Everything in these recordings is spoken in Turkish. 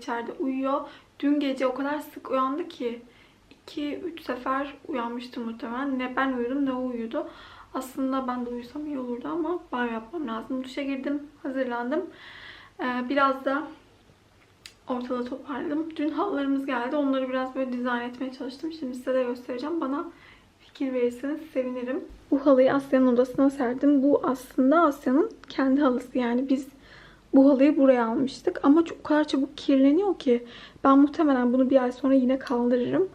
içeride uyuyor. Dün gece o kadar sık uyandı ki 2-3 sefer uyanmıştı muhtemelen. Ne ben uyudum ne o uyudu. Aslında ben de uyusam iyi olurdu ama banyo yapmam lazım. Duşa girdim, hazırlandım. Ee, biraz da ortalığı toparladım. Dün halılarımız geldi. Onları biraz böyle dizayn etmeye çalıştım. Şimdi size de göstereceğim. Bana fikir verirseniz sevinirim. Bu halıyı Asya'nın odasına serdim. Bu aslında Asya'nın kendi halısı. Yani biz bu halıyı buraya almıştık. Ama çok, kadar çabuk kirleniyor ki. Ben muhtemelen bunu bir ay sonra yine kaldırırım.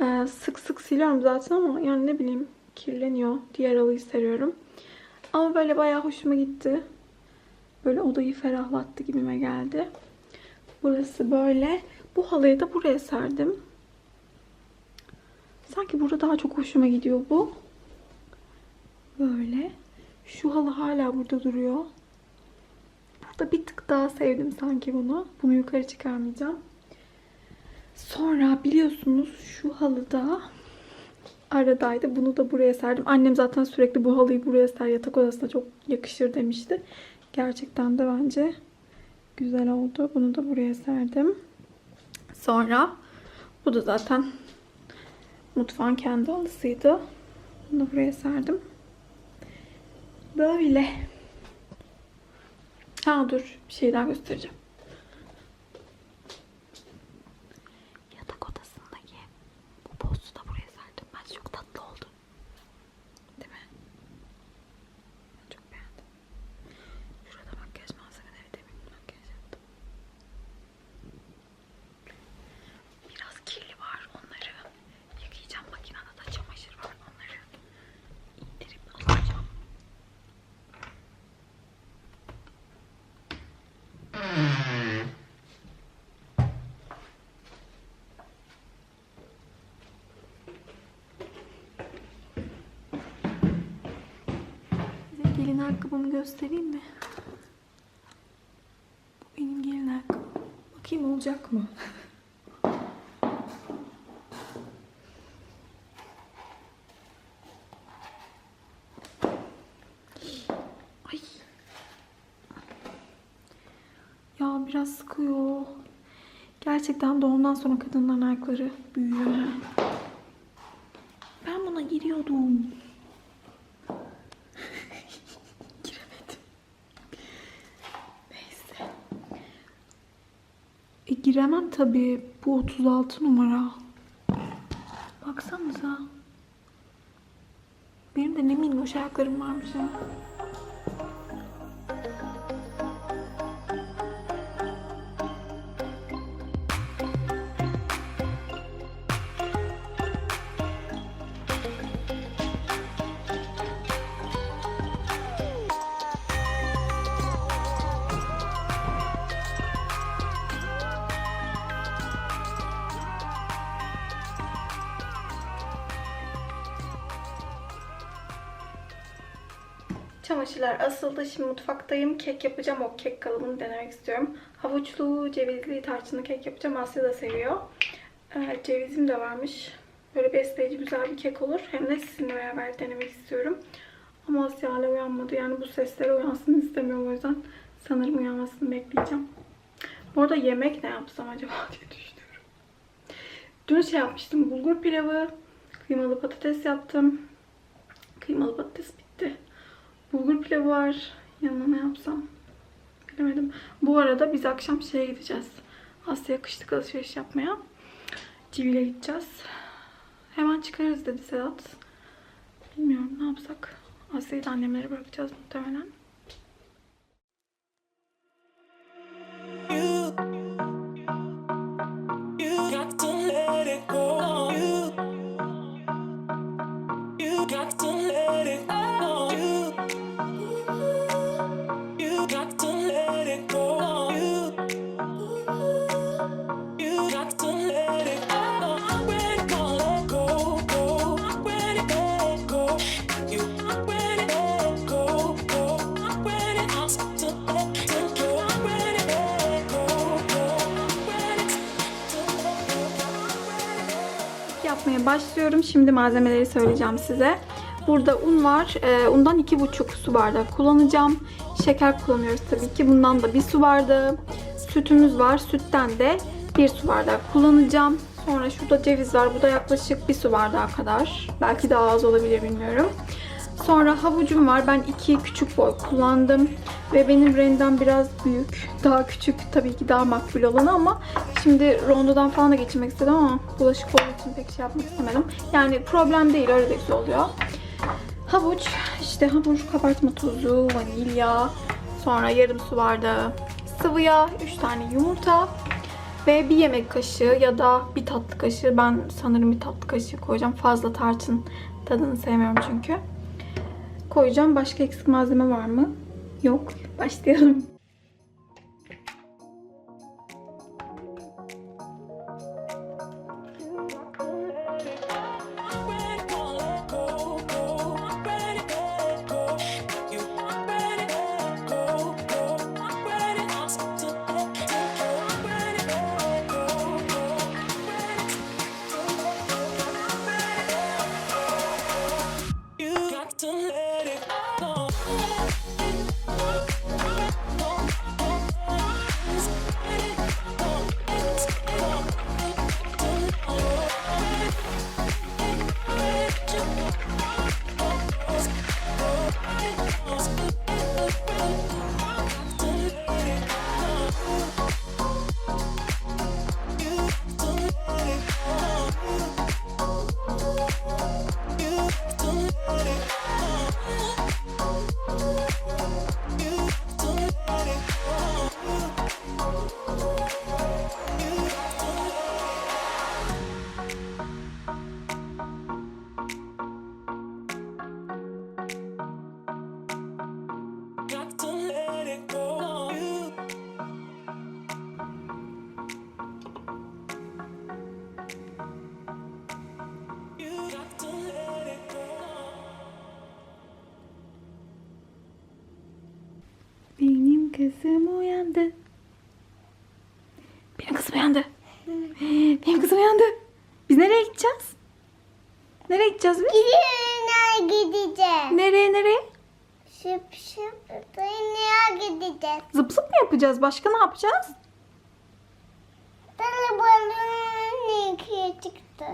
Ee, sık sık siliyorum zaten ama yani ne bileyim kirleniyor. Diğer halıyı seriyorum. Ama böyle bayağı hoşuma gitti. Böyle odayı ferahlattı gibime geldi. Burası böyle. Bu halıyı da buraya serdim. Sanki burada daha çok hoşuma gidiyor bu. Böyle. Şu halı hala burada duruyor. Burada bir tık daha sevdim sanki bunu. Bunu yukarı çıkarmayacağım. Sonra biliyorsunuz şu halı da aradaydı. Bunu da buraya serdim. Annem zaten sürekli bu halıyı buraya ser. Yatak odasına çok yakışır demişti. Gerçekten de bence güzel oldu. Bunu da buraya serdim. Sonra bu da zaten mutfağın kendi halısıydı. Bunu da buraya serdim. Böyle. Ha dur bir şey daha göstereceğim. Yatak odasındaki bu postu da buraya serdim. Bence çok tatlı oldu. Değil mi? Ben çok beğendim. Şurada makyaj malzemeleri demin makyaj yaptım. Biraz kirli var onları. Yıkayacağım makinede da çamaşır var onları. indirip alacağım. Size gelin ayakkabımı göstereyim mi? Bu benim gelin ayakkabım. Bakayım olacak mı? Ay. Ya biraz sıkıyor. Gerçekten doğumdan sonra kadınların ayakları büyüyor. Ben buna giriyordum. Giremem tabii. Bu 36 numara. Baksanıza. Benim de ne minnoş ayaklarım varmış ya. Çamaşırlar asıldı. Şimdi mutfaktayım. Kek yapacağım. O kek kalıbını denemek istiyorum. Havuçlu, cevizli, tarçınlı kek yapacağım. Asya da seviyor. Ee, cevizim de varmış. Böyle besleyici güzel bir kek olur. Hem de sizinle beraber denemek istiyorum. Ama Asya hala uyanmadı. Yani bu seslere uyansın istemiyorum. O yüzden sanırım uyanmasını bekleyeceğim. Bu arada yemek ne yapsam acaba diye düşünüyorum. Dün şey yapmıştım. Bulgur pilavı, kıymalı patates yaptım. Kıymalı patates bitti. Bulgur pilavı var. Yanına ne yapsam? Bilemedim. Bu arada biz akşam şeye gideceğiz. Asya kışlık alışveriş yapmaya. Civile gideceğiz. Hemen çıkarız dedi Sedat. Bilmiyorum ne yapsak. Asya'yı da annemlere bırakacağız muhtemelen. Yapmaya başlıyorum. Şimdi malzemeleri söyleyeceğim size. Burada un var. Ee, undan 2,5 su bardağı kullanacağım. Şeker kullanıyoruz tabii ki. Bundan da bir su bardağı. sütümüz var. Sütten de bir su bardağı kullanacağım. Sonra şurada ceviz var. Bu da yaklaşık bir su bardağı kadar. Belki daha az olabilir bilmiyorum. Sonra havucum var. Ben iki küçük boy kullandım. Ve benim rendem biraz büyük. Daha küçük tabii ki daha makbul olanı ama şimdi rondodan falan da geçirmek istedim ama bulaşık olduğu için pek şey yapmak istemedim. Yani problem değil öyle de güzel oluyor. Havuç, işte havuç, kabartma tozu, vanilya, sonra yarım su bardağı sıvı yağ, 3 tane yumurta ve bir yemek kaşığı ya da bir tatlı kaşığı. Ben sanırım bir tatlı kaşığı koyacağım. Fazla tarçın tadını sevmiyorum çünkü. Koyacağım. Başka eksik malzeme var mı? Yok. Başlayalım. Kızım uyandı. Benim kızım uyandı. Benim kızım uyandı. Biz nereye gideceğiz? Nereye gideceğiz biz? Düğüne gideceğiz. Nereye nereye? Şıp şıp düğüne gideceğiz. Zıp zıp mı yapacağız? Başka ne yapacağız? Telefonun ikiye çıktı.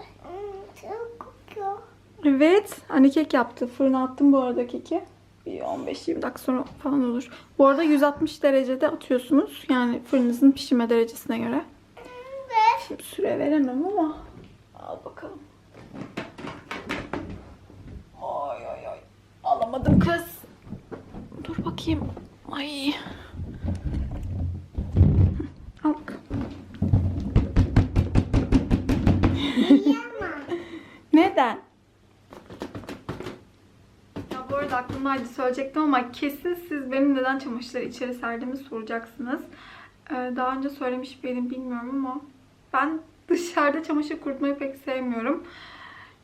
Çok kokuyor. Evet. Anne kek yaptı. Fırına attım bu arada keki. Bir 15-20 dakika sonra falan olur. Bu arada 160 derecede atıyorsunuz. Yani fırınızın pişirme derecesine göre. Şimdi süre veremem ama al bakalım. Ay ay ay. Alamadım kız. Dur bakayım. Ay. Al bakalım. Neden? Bu arada aklımdaydı söyleyecektim ama kesin siz benim neden çamaşırları içeri serdiğimi soracaksınız. Ee, daha önce söylemiş miydim bilmiyorum ama ben dışarıda çamaşır kurutmayı pek sevmiyorum.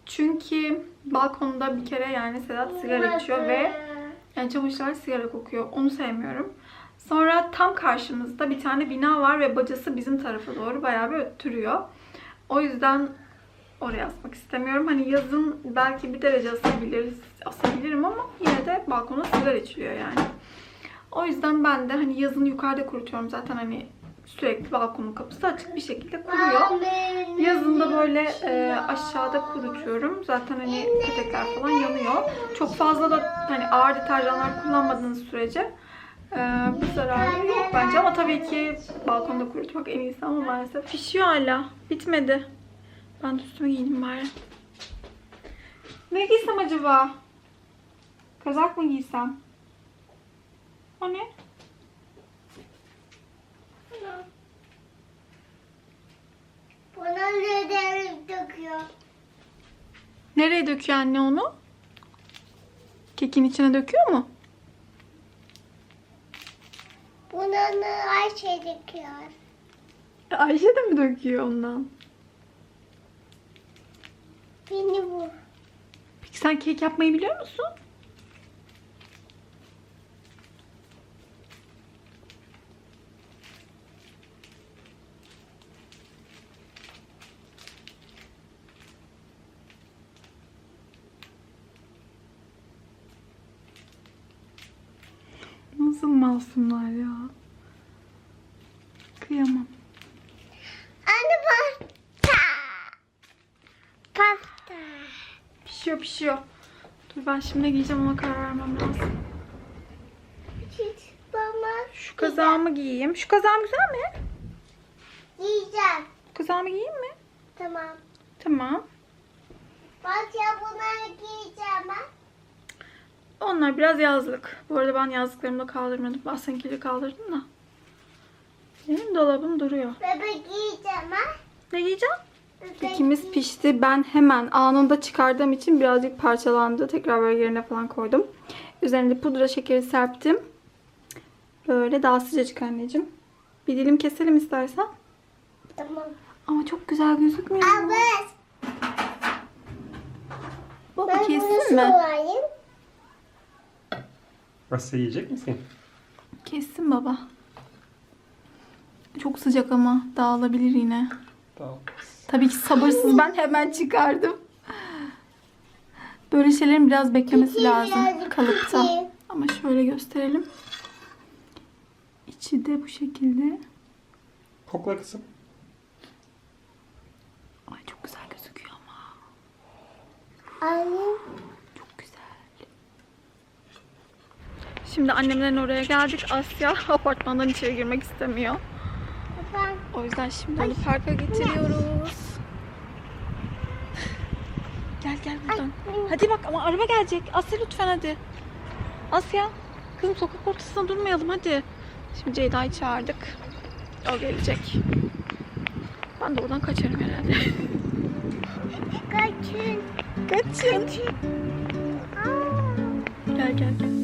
Çünkü balkonda bir kere yani Sedat sigara içiyor ve yani çamaşırlar sigara kokuyor. Onu sevmiyorum. Sonra tam karşımızda bir tane bina var ve bacası bizim tarafa doğru bayağı bir öttürüyor. O yüzden oraya asmak istemiyorum. Hani yazın belki bir derece asabiliriz, asabilirim ama yine de balkona sigara içiliyor yani. O yüzden ben de hani yazın yukarıda kurutuyorum zaten hani sürekli balkonun kapısı açık bir şekilde kuruyor. Yazın da böyle e, aşağıda kurutuyorum. Zaten hani petekler falan yanıyor. Çok fazla da hani ağır deterjanlar kullanmadığınız sürece e, bir zararı yok bence. Ama tabii ki balkonda kurutmak en iyisi ama maalesef pişiyor hala. Bitmedi. Ben de üstüme giyineyim bari. Ne giysem acaba? Kazak mı giysem? O ne? Bana neden döküyor? Nereye döküyor anne onu? Kekin içine döküyor mu? Buna ne Ayşe döküyor? Ayşe de mi döküyor ondan? Beni bu. Peki sen kek yapmayı biliyor musun? Nasıl masumlar ya? Pişiyor pişiyor. Dur ben şimdi giyeceğim ona karar vermem lazım. Şu kazağımı giyeyim. Şu kazağım güzel mi? yiyeceğim. Bu kazağımı giyeyim mi? Tamam. Tamam. Bak ya bunları giyeceğim ben. Onlar biraz yazlık. Bu arada ben yazlıklarımı da kaldırmadım. Ben seninkileri kaldırdım da. Benim dolabım duruyor. Bebek giyeceğim ha. Ne giyeceğim? Kekimiz pişti. Ben hemen anında çıkardığım için birazcık parçalandı. Tekrar böyle yerine falan koydum. Üzerine de pudra şekeri serptim. Böyle daha sıcacık anneciğim. Bir dilim keselim istersen. Tamam. Ama çok güzel gözükmüyor. Evet. Baba kessin mi? sorayım. Asya yiyecek misin? Kessin baba. Çok sıcak ama dağılabilir yine. Tamam. Tabii ki sabırsız ben hemen çıkardım. Böyle şeylerin biraz beklemesi lazım kalıpta. Ama şöyle gösterelim. İçi de bu şekilde. Kokla kızım. Ay çok güzel gözüküyor ama. Annem. Çok güzel. Şimdi annemlerin oraya geldik. Asya apartmandan içeri girmek istemiyor. O yüzden şimdi onu parka getiriyoruz. Gel gel buradan. Hadi bak ama araba gelecek. Asya lütfen hadi. Asya. Kızım sokak ortasında durmayalım hadi. Şimdi Ceyda'yı çağırdık. O gelecek. Ben de oradan kaçarım herhalde. kaçın. Kaçın. Aa. Gel gel gel.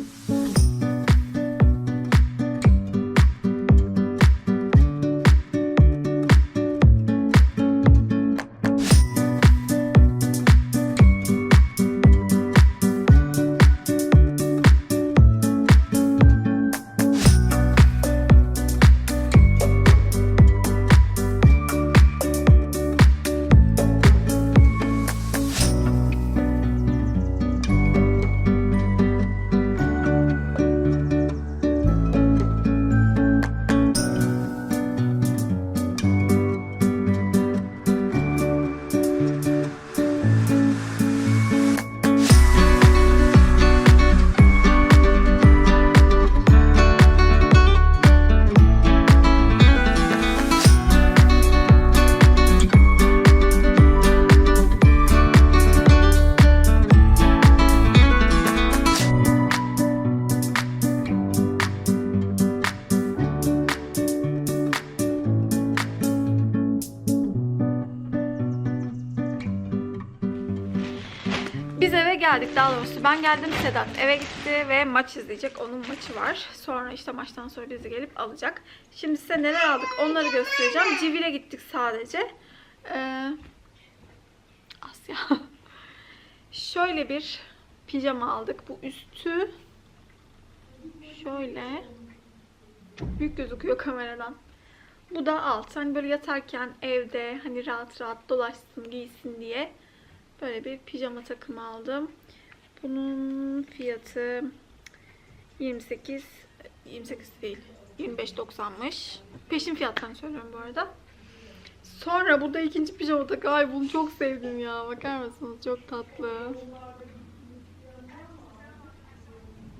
Geldik daha doğrusu. Ben geldim Sedat eve gitti ve maç izleyecek. Onun maçı var. Sonra işte maçtan sonra bizi gelip alacak. Şimdi size neler aldık onları göstereceğim. Civile gittik sadece. Ee, Asya. Şöyle bir pijama aldık. Bu üstü şöyle çok büyük gözüküyor kameradan. Bu da alt. Hani böyle yatarken evde hani rahat rahat dolaşsın, giysin diye böyle bir pijama takımı aldım. Bunun fiyatı 28 28 değil. 25.90'mış. Peşin fiyattan söylüyorum bu arada. Sonra burada ikinci pijama takımı. Ay bunu çok sevdim ya. Bakar mısınız? Çok tatlı.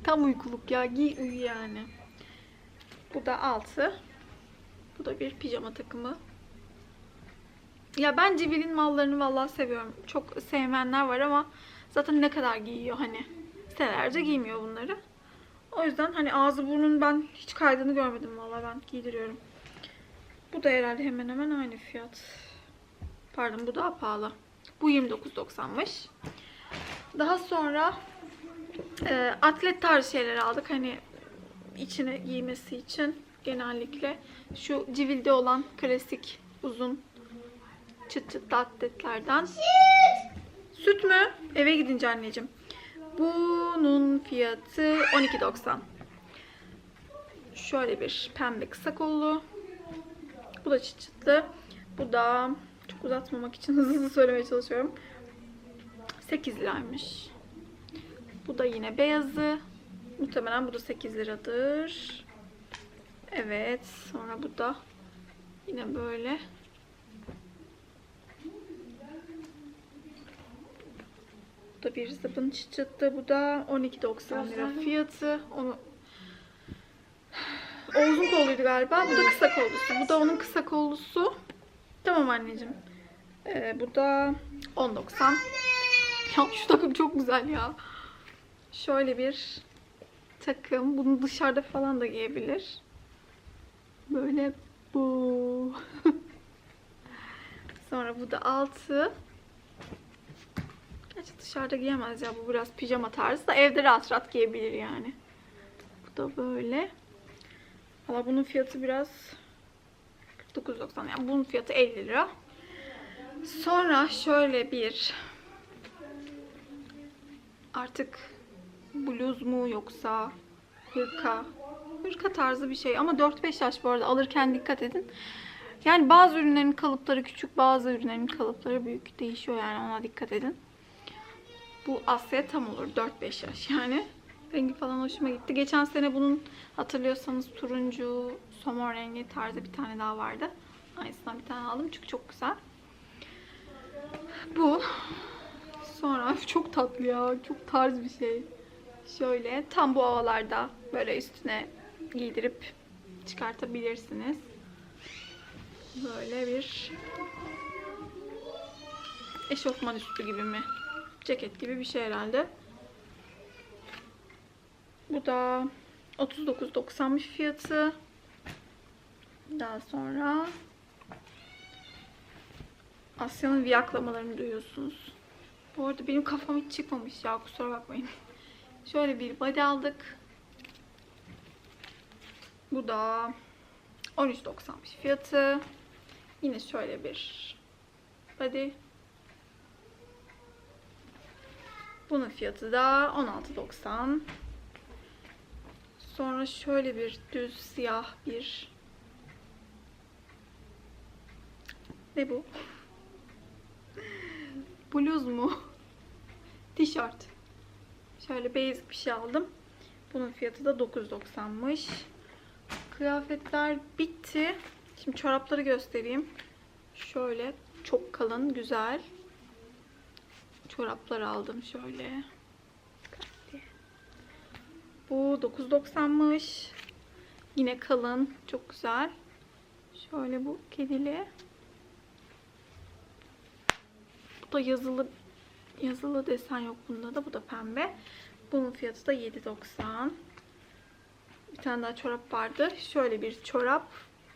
Tam uykuluk ya. Giy uyu yani. Bu da altı. Bu da bir pijama takımı. Ya ben Civil'in mallarını vallahi seviyorum. Çok sevmeyenler var ama zaten ne kadar giyiyor hani. Senelerce giymiyor bunları. O yüzden hani ağzı burnun ben hiç kaydığını görmedim vallahi ben giydiriyorum. Bu da herhalde hemen hemen aynı fiyat. Pardon bu daha pahalı. Bu 29.90'mış. Daha sonra e, atlet tarzı şeyler aldık. Hani içine giymesi için genellikle şu civilde olan klasik uzun çıt çıt atletlerden. Süt mü? Eve gidince anneciğim. Bunun fiyatı 12.90. Şöyle bir pembe kısa kollu. Bu da çıt çıtlı. Bu da çok uzatmamak için hızlı hızlı söylemeye çalışıyorum. 8 liraymış. Bu da yine beyazı. Muhtemelen bu da 8 liradır. Evet. Sonra bu da yine böyle. da bir zıbın çıttı. Bu da 12.90 lira fiyatı. Onu o uzun kolluydu galiba. Bu da kısa kollusu. Bu da onun kısa kollusu. Tamam anneciğim. Ee, bu da 10.90. Ya şu takım çok güzel ya. Şöyle bir takım. Bunu dışarıda falan da giyebilir. Böyle bu. Sonra bu da 6 açık dışarıda giyemez ya. Bu biraz pijama tarzı da evde rahat rahat giyebilir yani. Bu da böyle. Valla bunun fiyatı biraz 49.90 yani bunun fiyatı 50 lira. Sonra şöyle bir artık bluz mu yoksa hırka hırka tarzı bir şey ama 4-5 yaş bu arada alırken dikkat edin. Yani bazı ürünlerin kalıpları küçük, bazı ürünlerin kalıpları büyük değişiyor yani ona dikkat edin. Bu Asya tam olur 4-5 yaş yani. Rengi falan hoşuma gitti. Geçen sene bunun hatırlıyorsanız turuncu, somon rengi tarzı bir tane daha vardı. Aynısından bir tane aldım çünkü çok güzel. Bu. Sonra çok tatlı ya. Çok tarz bir şey. Şöyle tam bu havalarda böyle üstüne giydirip çıkartabilirsiniz. Böyle bir eşofman üstü gibi mi? Ceket gibi bir şey herhalde. Bu da 39.90'mış fiyatı. Daha sonra Asya'nın viyaklamalarını duyuyorsunuz. Bu arada benim kafam hiç çıkmamış ya kusura bakmayın. Şöyle bir body aldık. Bu da 13.90'mış fiyatı. Yine şöyle bir body. Bunun fiyatı da 16.90. Sonra şöyle bir düz siyah bir ne bu? Bluz mu? Tişört. Şöyle basic bir şey aldım. Bunun fiyatı da 9.90'mış. Kıyafetler bitti. Şimdi çorapları göstereyim. Şöyle çok kalın, güzel. Çoraplar aldım şöyle. Bu 9.90'mış. Yine kalın, çok güzel. Şöyle bu kedili. Bu da yazılı yazılı desen yok bunda da. Bu da pembe. Bunun fiyatı da 7.90. Bir tane daha çorap vardı. Şöyle bir çorap.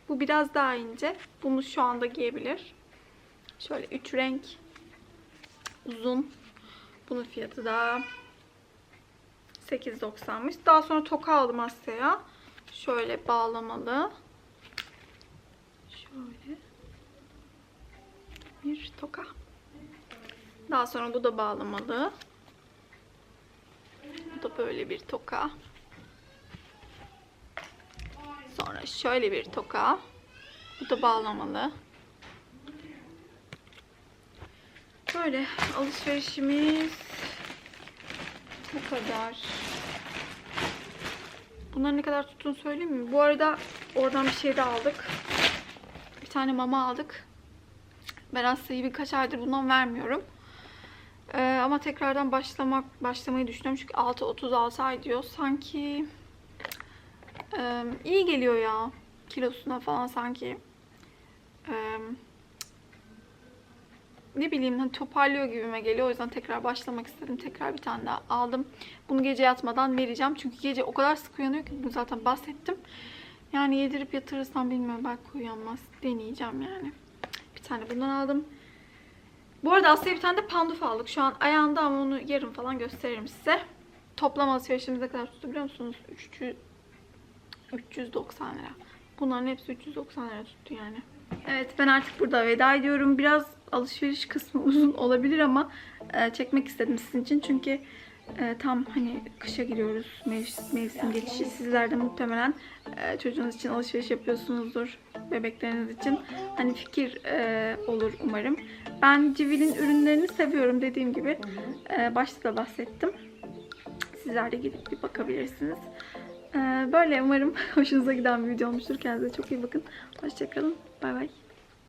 Bu biraz daha ince. Bunu şu anda giyebilir. Şöyle üç renk. Uzun. Bunun fiyatı da 8.90'mış. Daha sonra toka aldım Asya'ya. Şöyle bağlamalı. Şöyle. Bir toka. Daha sonra bu da bağlamalı. Bu da böyle bir toka. Sonra şöyle bir toka. Bu da bağlamalı. Böyle alışverişimiz bu kadar. Bunların ne kadar tuttuğunu söyleyeyim mi? Bu arada oradan bir şey de aldık. Bir tane mama aldık. Ben Asya'yı birkaç aydır bundan vermiyorum. Ee, ama tekrardan başlamak başlamayı düşünüyorum. Çünkü 6-36 ay diyor. Sanki e, iyi geliyor ya. Kilosuna falan sanki. E, ne bileyim hani toparlıyor gibime geliyor. O yüzden tekrar başlamak istedim. Tekrar bir tane daha aldım. Bunu gece yatmadan vereceğim. Çünkü gece o kadar sık uyanıyor ki bunu zaten bahsettim. Yani yedirip yatırırsam bilmiyorum belki uyanmaz. Deneyeceğim yani. Bir tane bundan aldım. Bu arada Asya'ya bir tane de panduf aldık. Şu an ayağında ama onu yarın falan gösteririm size. Toplam alışverişimiz kadar tuttu biliyor musunuz? 300, 390 lira. Bunların hepsi 390 lira tuttu yani. Evet ben artık burada veda ediyorum. Biraz alışveriş kısmı uzun olabilir ama e, çekmek istedim sizin için. Çünkü e, tam hani kışa giriyoruz. Mevsim, mevsim geçişi. Sizler de muhtemelen e, çocuğunuz için alışveriş yapıyorsunuzdur. Bebekleriniz için. Hani fikir e, olur umarım. Ben Civil'in ürünlerini seviyorum dediğim gibi. E, başta da bahsettim. Sizler de gidip bir bakabilirsiniz. E, böyle umarım hoşunuza giden bir video olmuştur. Kendinize çok iyi bakın. Hoşçakalın. Bay bay.